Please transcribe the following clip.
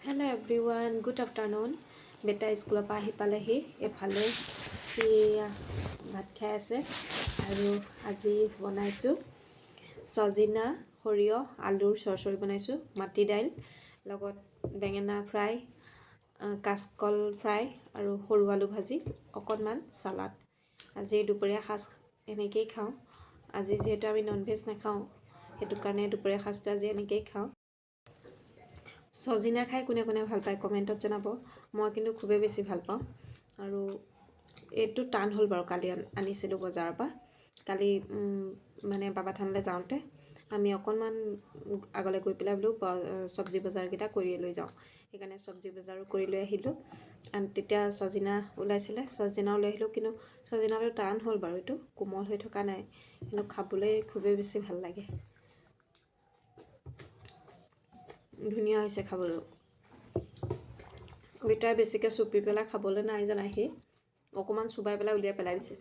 Hello every one good afternoon বেটা স্কুলৰ পৰা আহি পালেহি এফালে সি ভাত খাই আছে আৰু আজি বনাইছোঁ চজিনা সৰিয়হ আলুৰ চৰচৰি বনাইছোঁ মাটি দাইল লগত বেঙেনা ফ্ৰাই কাচকল ফ্ৰাই আৰু সৰু আলু ভাজি অকণমান চালাড আজি দুপৰীয়া সাজ এনেকেই খাওঁ আজি যিহেতু আমি ননভেজ নাখাওঁ সেইটো কাৰণে দুপৰীয়া সাজটো আজি এনেকেই খাওঁ চজিনা খাই কোনে কোনে ভাল পায় কমেণ্টত জনাব। মই কিন্তু খুবেই বেছি ভাল পাওঁ। আৰু এইটো টান হ'ল বাৰু কালি আন- আনিছিলোঁ বজাৰৰ পৰা। কালি মানে বাবা থানলৈ যাওঁতে আমি অকণমান আগলৈ গৈ পেলাই বোলো চব্জি বজাৰকেইটা কৰিয়ে লৈ যাওঁ। সেইকাৰণে চব্জি বজাৰো কৰি লৈ আহিলোঁ। তেতিয়া চজিনা ওলাইছিলে। চজিনাও লৈ আহিলোঁ। কিন্তু চজিনাটো টান হ'ল বাৰু এইটো। কোমল হৈ থকা নাই। কিন্তু খাবলৈ খুবেই বেছি ভাল লাগে। ধুনীয়া হৈছে খাবলৈ। বিটাই বেছিকৈ চুপি পেলাই খাবলৈ নাই জানা সি। অকণমান চুবাই পেলাই উলিয়াই পেলাই দিছে।